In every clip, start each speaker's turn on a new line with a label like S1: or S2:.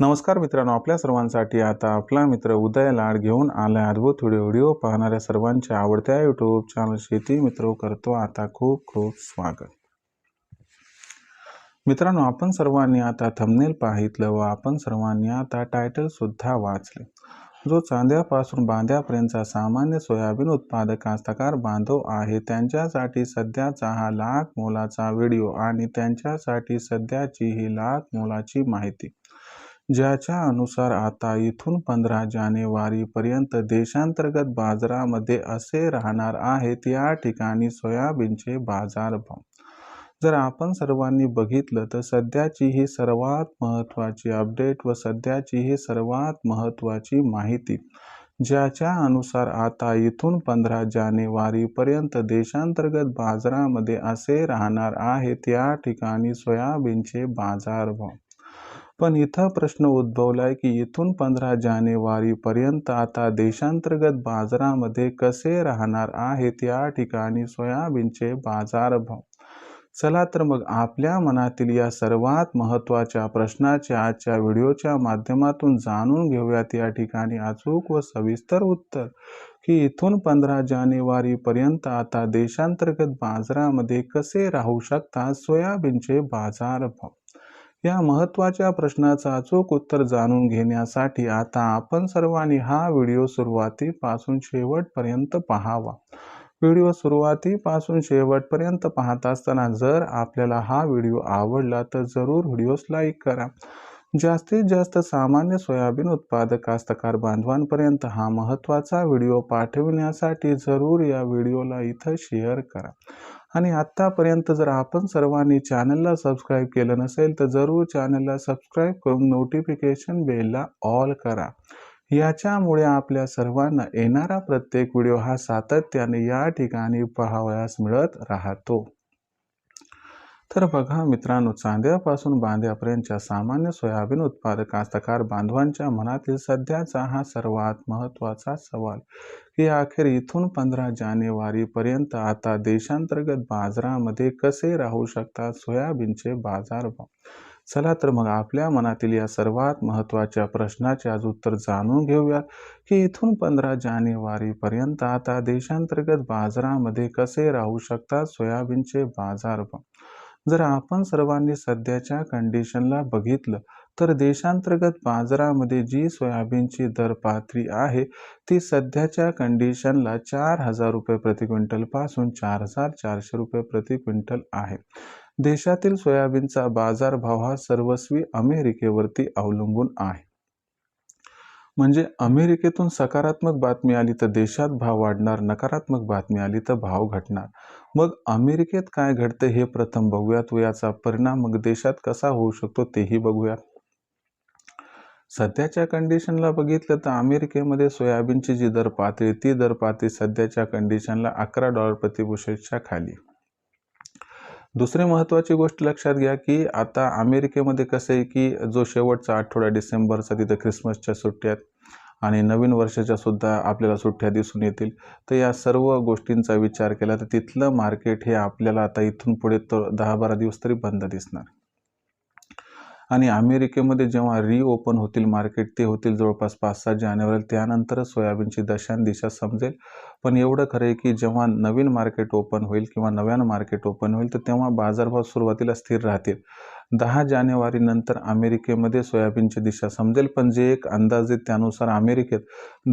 S1: नमस्कार मित्रांनो आपल्या सर्वांसाठी आता आपला मित्र उदय लाड घेऊन आला अद्भुत व्हिडिओ व्हिडिओ पाहणाऱ्या सर्वांच्या आवडत्या यूट्यूब चॅनल शेती मित्र करतो. आता खूप खूप स्वागत. मित्रांनो आपण सर्वांनी आता थंबनेल पाहितलं व आपण सर्वांनी आता टायटल सुद्धा वाचले. जो चांद्यापासून बांध्यापर्यंतचा सामान्य सोयाबीन उत्पादक कास्तकार बांधव आहे त्यांच्यासाठी सध्याचा हा लाख मोलाचा व्हिडिओ आणि त्यांच्यासाठी सध्याची ही लाख मोलाची माहिती. ज्याच्या अनुसार आता इथून पंधरा जानेवारीपर्यंत देशांतर्गत बाजारामध्ये असे राहणार आहेत या ठिकाणी सोयाबीनचे बाजारभाव जर आपण सर्वांनी बघितलं तर सध्याची ही सर्वात महत्त्वाची अपडेट व सध्याची ही सर्वात महत्त्वाची माहिती ज्याच्या अनुसार आता इथून पंधरा जानेवारीपर्यंत देशांतर्गत बाजारामध्ये असे राहणार आहेत या ठिकाणी सोयाबीनचे बाजारभाव पण इथं प्रश्न उद्भवलाय की इथून पंधरा जानेवारीपर्यंत आता देशांतर्गत बाजारामध्ये कसे राहणार आहेत या ठिकाणी सोयाबीनचे बाजारभाव? चला तर मग आपल्या मनातील या सर्वात महत्त्वाच्या प्रश्नाचे आजच्या व्हिडिओच्या माध्यमातून जाणून घेऊयात या ठिकाणी अचूक व सविस्तर उत्तर की इथून पंधरा जानेवारीपर्यंत आता देशांतर्गत बाजारामध्ये कसे राहू शकतात सोयाबीनचे बाजारभाव? या महत्त्वाच्या प्रश्नाचं अचूक उत्तर जाणून घेण्यासाठी आता आपण सर्वांनी हा व्हिडिओ सुरुवातीपासून शेवटपर्यंत पाहावा. व्हिडिओ सुरुवातीपासून शेवटपर्यंत पाहत असताना जर आपल्याला हा व्हिडिओ आवडला तर जरूर व्हिडिओस लाईक करा. जास्तीत जास्त सामान्य सोयाबीन उत्पादक कास्तकार बांधवांपर्यंत हा महत्त्वाचा व्हिडिओ पाठविण्यासाठी जरूर या व्हिडिओला इथं शेअर करा. आणि आत्तापर्यंत जर आपण सर्वांनी चॅनलला सबस्क्राईब केलं नसेल तर जरूर चॅनलला सबस्क्राईब करून नोटिफिकेशन बेलला ऑल करा. याच्यामुळे आपल्या सर्वांना येणारा प्रत्येक व्हिडिओ हा सातत्याने या ठिकाणी पाहावयास मिळत राहतो. तर बघा मित्रांनो चांद्यापासून बांध्यापर्यंतच्या सामान्य सोयाबीन उत्पादक कास्तकार बांधवांच्या मनातील सध्याचा हा सर्वात महत्त्वाचा सवाल की अखेर इथून पंधरा जानेवारीपर्यंत आता देशांतर्गत बाजारामध्ये कसे राहू शकतात सोयाबीनचे बाजारभाव? चला तर मग आपल्या मनातील या सर्वात महत्त्वाच्या प्रश्नाचे आज उत्तर जाणून घेऊया की इथून पंधरा जानेवारीपर्यंत आता देशांतर्गत बाजारामध्ये कसे राहू शकतात सोयाबीनचे बाजारभाव? जर आपण सर्वांनी सध्याच्या कंडिशनला बघितलं तर देशांतर्गत बाजारामध्ये जी सोयाबीनची दर पातळी आहे ती सध्याच्या कंडिशनला चार हजार रुपये प्रति क्विंटलपासून चार हजार चारशे रुपये प्रति क्विंटल आहे. देशातील सोयाबीनचा बाजारभाव हा सर्वस्वी अमेरिकेवरती अवलंबून आहे. म्हणजे अमेरिकेतून सकारात्मक बातमी आली तर देशात भाव वाढणार नकारात्मक बातमी आली तर भाव घटणार. मग अमेरिकेत काय घडते हे प्रथम बघूयात. व याचा परिणाम मग देशात कसा होऊ शकतो तेही बघूयात. सध्याच्या कंडिशनला बघितलं तर अमेरिकेमध्ये सोयाबीनची जी दर पातळी ती दर पातळी सध्याच्या कंडिशनला अकरा डॉलर प्रतिबुशेलच्या खाली. दुसरी महत्त्वाची गोष्ट लक्षात घ्या की आता अमेरिकेमध्ये कसं आहे की जो शेवटचा आठवडा डिसेंबरचा तिथं ख्रिसमसच्या सुट्ट्यात आणि नवीन वर्षाच्या सुद्धा आपल्याला सुट्ट्या दिसून येतील तर या सर्व गोष्टींचा विचार केला तर तिथलं मार्केट हे आपल्याला आता इथून पुढे तर दहा बारा दिवस तरी बंद दिसणार. आणि अमेरिकेमध्ये जेव्हा रिओपन होतील मार्केट ते होतील जवळपास पाच सात जानेवारी त्यानंतरच सोयाबीनची दशान दिशा समजेल. पण एवढं खरं आहे की जेव्हा नवीन मार्केट ओपन होईल किंवा नव्यानं मार्केट ओपन होईल तर तेव्हा बाजारभाव सुरुवातीला स्थिर राहतील. दहा जानेवारीनंतर अमेरिकेमध्ये सोयाबीनची दिशा समजेल पण जे एक अंदाज आहे त्यानुसार अमेरिकेत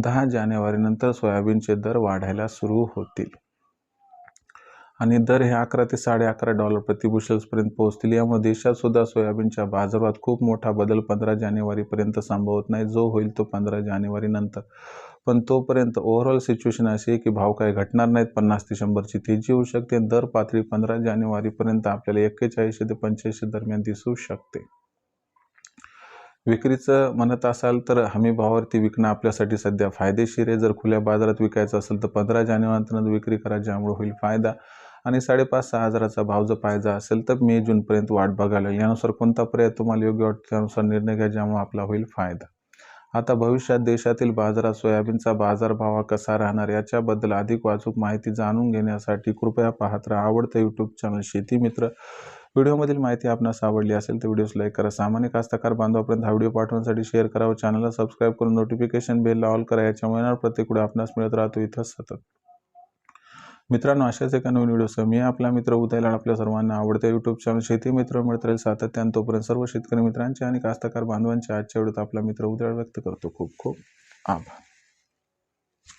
S1: दहा जानेवारीनंतर सोयाबीनचे दर वाढायला सुरू होतील. आणि दर हे अकरा ते साडे अकरा डॉलर प्रतिबुशल्सपर्यंत पोहोचतील. यामुळे देशात सुद्धा सोयाबीनच्या बाजारात खूप मोठा बदल पंधरा जानेवारीपर्यंत संभवत नाही. जो होईल तो पंधरा जानेवारीनंतर पण तोपर्यंत ओव्हरऑल सिच्युएशन अशी आहे की भाव काही घटणार नाहीत. पन्नास ते शंभरची तेजी होऊ शकते. दर पातळी पंधरा जानेवारीपर्यंत आपल्याला एक्केचाळीसशे ते पंच्याऐंशी दरम्यान दिसू शकते. विक्रीचं म्हणत असाल तर हमी भावावरती विकणं आपल्यासाठी सध्या फायदेशीर आहे. जर खुल्या बाजारात विकायचं असेल तर पंधरा जानेवारीनंतर विक्री करा. ज्यामुळे होईल फायदा. आणि साडेपाच सहा हजाराचा भाव जर पाहायचा असेल तर मे जूनपर्यंत वाट बघायला यानुसार कोणता पर्याय तुम्हाला योग्य वाटतो त्यानुसार निर्णय घ्या ज्यामुळे आपला होईल फायदा. आता भविष्यात देशातील बाजारात सोयाबीनचा बाजारभाव कसा राहणार याच्याबद्दल अधिक वाचूक माहिती जाणून घेण्यासाठी कृपया पाहत राहा. आवडतं यूट्यूब चॅनल शेती मित्र. व्हिडिओमधील माहिती आपणास आवडली असेल तर व्हिडिओस लाईक करा. सामान्य कास्तकार बांधवापर्यंत हा व्हिडिओ पाठवण्यासाठी शेअर करा व चॅनलला सबस्क्राईब करून नोटिफिकेशन बेल ऑल करा. याच्यामुळे येणार प्रत्येक व्हिडिओ आपणास मिळत राहतो. इथं सतत. मित्रांनो अशाच एका नवीन व्हिडिओसह मी आपला मित्र उदयला आपल्या सर्वांना आवडत्या यूट्यूब चॅनल शेती मित्र मिळत राहील सातत्यानं तोपर्यंत सर्व शेतकरी मित्रांचे आणि कास्तकार बांधवांचे आजच्या व्हिडिओत आपला मित्र उदय व्यक्त करतो. खूप खूप आभार.